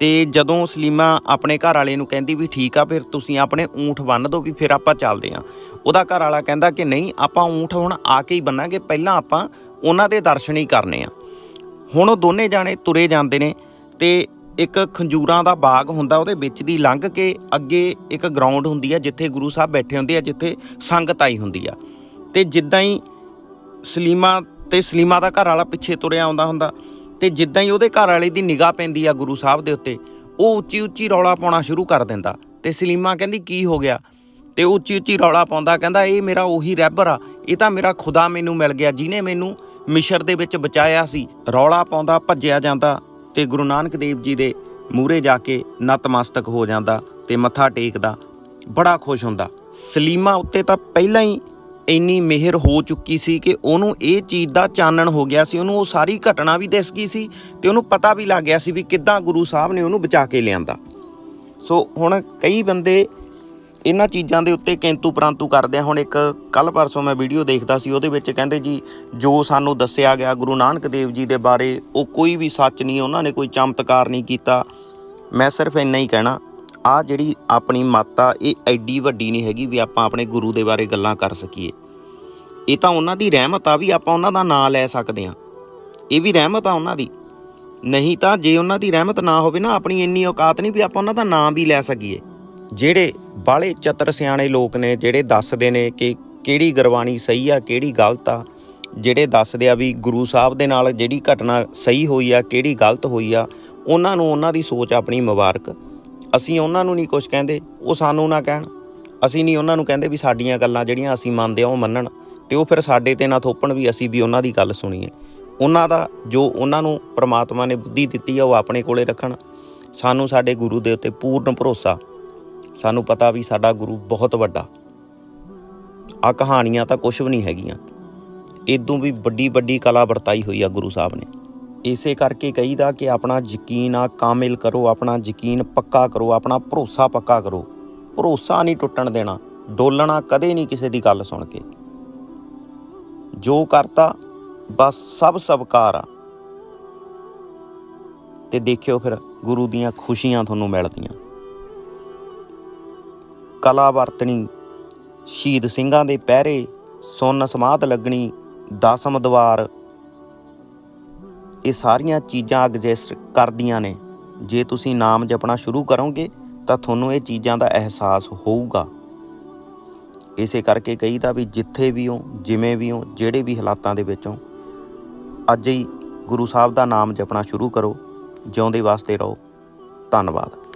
ਤੇ ਜਦੋਂ ਸਲੀਮਾ ਆਪਣੇ ਘਰ ਵਾਲੇ ਨੂੰ ਕਹਿੰਦੀ ਵੀ ਠੀਕ ਆ, ਫਿਰ ਤੁਸੀਂ ਆਪਣੇ ਊਂਠ ਬੰਨ ਦਿਓ ਵੀ ਫਿਰ ਆਪਾਂ ਚੱਲਦੇ ਆਂ। ਉਹਦਾ ਘਰ ਵਾਲਾ ਕਹਿੰਦਾ ਕਿ ਨਹੀਂ, ਆਪਾਂ ਊਂਠ ਹੁਣ ਆ ਕੇ ਹੀ ਬੰਨਾਂਗੇ, ਪਹਿਲਾਂ ਆਪਾਂ ਉਹਨਾਂ ਦੇ ਦਰਸ਼ਨ ਹੀ ਕਰਨੇ ਆ। ਹੁਣ ਉਹ ਦੋਨੇ ਜਾਣੇ ਤੁਰੇ ਜਾਂਦੇ ਨੇ ਤੇ ਇੱਕ ਖੰਜੂਰਾਂ ਦਾ ਬਾਗ ਹੁੰਦਾ, ਉਹਦੇ ਵਿੱਚ ਦੀ ਲੰਘ ਕੇ ਅੱਗੇ ਇੱਕ ਗਰਾਊਂਡ ਹੁੰਦੀ ਆ, ਜਿੱਥੇ ਗੁਰੂ ਸਾਹਿਬ ਬੈਠੇ ਹੁੰਦੇ ਆ, ਜਿੱਥੇ ਸੰਗਤ ਆਈ ਹੁੰਦੀ ਆ। ਤੇ ਜਿੱਦਾਂ ਹੀ ਸਲੀਮਾ ਤੇ ਸਲੀਮਾ ਦਾ ਘਰ ਵਾਲਾ ਪਿੱਛੇ ਤੁਰਿਆ ਆਉਂਦਾ ਹੁੰਦਾ ਤੇ ਜਿੱਦਾਂ ਹੀ ਉਹਦੇ ਘਰ ਵਾਲੇ ਦੀ ਨਿਗਾਹ ਪੈਂਦੀ ਆ ਗੁਰੂ ਸਾਹਿਬ ਦੇ ਉੱਤੇ, ਉਹ ਉੱਚੀ ਉੱਚੀ ਰੌਲਾ ਪਾਉਣਾ ਸ਼ੁਰੂ ਕਰ ਦਿੰਦਾ। ਤੇ ਸਲੀਮਾ ਕਹਿੰਦੀ, ਕੀ ਹੋ ਗਿਆ? ਤੇ ਉੱਚੀ ਉੱਚੀ ਰੌਲਾ ਪਾਉਂਦਾ, ਕਹਿੰਦਾ, ਇਹ ਮੇਰਾ ਉਹੀ ਰੈਬਰ ਆ, ਇਹ ਤਾਂ ਮੇਰਾ ਖੁਦਾ ਮੈਨੂੰ ਮਿਲ ਗਿਆ ਜਿਨੇ ਮੈਨੂੰ ਮਿਸ਼ਰ ਦੇ ਵਿੱਚ ਬਚਾਇਆ ਸੀ। ਰੌਲਾ ਪਾਉਂਦਾ, ਭੱਜਿਆ ਜਾਂਦਾ ਤੇ ਗੁਰੂ ਨਾਨਕ ਦੇਵ ਜੀ ਦੇ ਮੂਹਰੇ ਜਾ ਕੇ ਨਤਮਸਤਕ ਹੋ ਜਾਂਦਾ ਤੇ ਮੱਥਾ ਟੇਕਦਾ, ਬੜਾ ਖੁਸ਼ ਹੁੰਦਾ। ਸਲੀਮਾ ਉੱਤੇ ਤਾਂ ਪਹਿਲਾਂ ਹੀ ਇੰਨੀ ਮਿਹਰ ਹੋ ਚੁੱਕੀ ਸੀ ਕਿ ਉਹਨੂੰ ਇਹ ਚੀਜ਼ ਦਾ ਚਾਨਣ ਹੋ ਗਿਆ ਸੀ। ਉਹਨੂੰ ਉਹ ਸਾਰੀ ਘਟਨਾ ਵੀ ਦਿਸ ਗਈ ਸੀ ਤੇ ਉਹਨੂੰ ਪਤਾ ਵੀ ਲੱਗ ਗਿਆ ਸੀ ਵੀ ਕਿੱਦਾਂ ਗੁਰੂ ਸਾਹਿਬ ਨੇ ਉਹਨੂੰ ਬਚਾ ਕੇ ਲਿਆਂਦਾ। ਸੋ ਹੁਣ ਕਈ ਬੰਦੇ ਇਹਨਾਂ ਚੀਜ਼ਾਂ ਦੇ ਉੱਤੇ ਕਿੰਤੂ ਪਰੰਤੂ ਕਰਦੇ ਆ। ਹੁਣ ਇੱਕ ਕੱਲ ਪਰਸੋਂ ਮੈਂ ਵੀਡੀਓ ਦੇਖਦਾ ਸੀ, ਉਹਦੇ ਵਿੱਚ ਕਹਿੰਦੇ ਜੀ, ਜੋ ਸਾਨੂੰ ਦੱਸਿਆ ਗਿਆ ਗੁਰੂ ਨਾਨਕ ਦੇਵ ਜੀ ਦੇ ਬਾਰੇ, ਉਹ ਕੋਈ ਵੀ ਸੱਚ ਨਹੀਂ, ਉਹਨਾਂ ਨੇ ਕੋਈ ਚਮਤਕਾਰ ਨਹੀਂ ਕੀਤਾ। ਮੈਂ ਸਿਰਫ ਇੰਨਾ ਹੀ ਕਹਿਣਾ ਆ ਜਿਹੜੀ ਆਪਣੀ ਮਾਤਾ, ਇਹ ਐਡੀ ਵੱਡੀ ਨਹੀਂ ਹੈਗੀ ਵੀ ਆਪਾਂ ਆਪਣੇ ਗੁਰੂ ਦੇ ਬਾਰੇ ਗੱਲਾਂ ਕਰ ਸਕੀਏ। ਇਹ ਤਾਂ ਉਹਨਾਂ ਦੀ ਰਹਿਮਤ ਆ ਵੀ ਆਪਾਂ ਉਹਨਾਂ ਦਾ ਨਾਂ ਲੈ ਸਕਦੇ ਆ ਇਹ ਵੀ ਰਹਿਮਤ ਆ ਉਹਨਾਂ ਦੀ। ਨਹੀਂ ਤਾਂ ਜੇ ਉਹਨਾਂ ਦੀ ਰਹਿਮਤ ਨਾ ਹੋਵੇ ਨਾ, ਆਪਣੀ ਇੰਨੀ ਔਕਾਤ ਨਹੀਂ ਵੀ ਆਪਾਂ ਉਹਨਾਂ ਦਾ ਨਾਂ ਵੀ ਲੈ ਸਕੀਏ। ਜਿਹੜੇ ਬਾਲੇ ਚਤਰ ਸਿਆਣੇ ਲੋਕ ਨੇ, ਜਿਹੜੇ ਦੱਸਦੇ ਨੇ ਕਿ ਕਿਹੜੀ ਗੁਰਬਾਣੀ ਸਹੀ ਆ, ਕਿਹੜੀ ਗਲਤ ਆ, ਜਿਹੜੇ ਦੱਸਦੇ ਆ ਵੀ ਗੁਰੂ ਸਾਹਿਬ ਦੇ ਨਾਲ ਜਿਹੜੀ ਘਟਨਾ ਸਹੀ ਹੋਈ ਆ, ਕਿਹੜੀ ਗਲਤ ਹੋਈ ਆ, ਉਹਨਾਂ ਨੂੰ ਉਹਨਾਂ ਦੀ ਸੋਚ ਆਪਣੀ ਮੁਬਾਰਕ। ਅਸੀਂ ਉਹਨਾਂ ਨੂੰ ਨਹੀਂ ਕੁਝ ਕਹਿੰਦੇ, ਉਹ ਸਾਨੂੰ ਨਾ ਕਹਿਣ। ਅਸੀਂ ਨਹੀਂ ਉਹਨਾਂ ਨੂੰ ਕਹਿੰਦੇ ਵੀ ਸਾਡੀਆਂ ਗੱਲਾਂ ਜਿਹੜੀਆਂ ਅਸੀਂ ਮੰਨਦੇ ਆ, ਉਹ ਮੰਨਣ। ਤੇ ਉਹ ਫਿਰ ਸਾਡੇ ਤੇ ਨਾ ਥੋਪਣ ਵੀ ਅਸੀਂ ਵੀ ਉਹਨਾਂ ਦੀ ਗੱਲ ਸੁਣੀਏ। ਉਹਨਾਂ ਦਾ ਜੋ ਉਹਨਾਂ ਨੂੰ ਪ੍ਰਮਾਤਮਾ ਨੇ ਬੁੱਧੀ ਦਿੱਤੀ ਆ, ਉਹ ਆਪਣੇ ਕੋਲੇ ਰੱਖਣ। ਸਾਨੂੰ ਸਾਡੇ ਗੁਰੂ ਦੇ ਉੱਤੇ ਪੂਰਨ ਭਰੋਸਾ। ਸਾਨੂੰ ਪਤਾ ਵੀ ਸਾਡਾ ਗੁਰੂ ਬਹੁਤ ਵੱਡਾ। ਆ ਕਹਾਣੀਆਂ ਤਾਂ ਕੁਝ ਵੀ ਨਹੀਂ ਹੈਗੀਆਂ। ਇਦੋਂ ਵੀ ਵੱਡੀ ਵੱਡੀ ਕਲਾ ਵਰਤਾਈ ਹੋਈ ਆ ਗੁਰੂ ਸਾਹਿਬ ਨੇ। ਇਸੇ ਕਰਕੇ ਕਹੀਦਾ ਕਿ ਆਪਣਾ ਯਕੀਨ ਆ, ਕਾਮਿਲ ਕਰੋ, ਆਪਣਾ ਯਕੀਨ ਪੱਕਾ ਕਰੋ, ਆਪਣਾ ਭਰੋਸਾ ਪੱਕਾ ਕਰੋ। ਭਰੋਸਾ ਨਹੀਂ ਟੁੱਟਣ ਦੇਣਾ, ਡੋਲਣਾ ਕਦੇ ਨਹੀਂ ਕਿਸੇ ਦੀ ਗੱਲ ਸੁਣ ਕੇ। ਜੋ ਕਰਤਾ, ਬਸ ਸਭ ਸਬਕਾਰ ਆ। ਤੇ ਦੇਖਿਓ ਫਿਰ ਗੁਰੂ ਦੀਆਂ ਖੁਸ਼ੀਆਂ ਤੁਹਾਨੂੰ ਮਿਲਦੀਆਂ। ਕਲਾ ਵਰਤਣੀ, ਸ਼ਹੀਦ ਸਿੰਘਾਂ ਦੇ ਪਹਿਰੇ, ਸੁੰਨ ਸਮਾਧ ਲੱਗਣੀ, ਦਸਮ ਦਵਾਰ ਇਹ ਸਾਰੀਆਂ ਚੀਜ਼ਾਂ ਐਗਜ਼ਿਸਟ ਕਰਦੀਆਂ ਨੇ। ਜੇ ਤੁਸੀਂ ਨਾਮ ਜਪਣਾ ਸ਼ੁਰੂ ਕਰੋਗੇ, ਤਾਂ ਤੁਹਾਨੂੰ ਇਹ ਚੀਜ਼ਾਂ ਦਾ ਅਹਿਸਾਸ ਹੋਊਗਾ। ਇਸੇ ਕਰਕੇ ਕਹੀਦਾ ਵੀ ਜਿੱਥੇ ਵੀ ਹੋ, ਜਿਵੇਂ ਵੀ ਹੋ, ਜਿਹੜੇ ਵੀ ਹਾਲਾਤਾਂ ਦੇ ਵਿੱਚ ਹੋ, ਅੱਜ ਹੀ ਗੁਰੂ ਸਾਹਿਬ ਦਾ ਨਾਮ ਜਪਣਾ ਸ਼ੁਰੂ ਕਰੋ, ਜਿਉਂਦੇ ਵਾਸਤੇ ਰਹੋ। ਧੰਨਵਾਦ।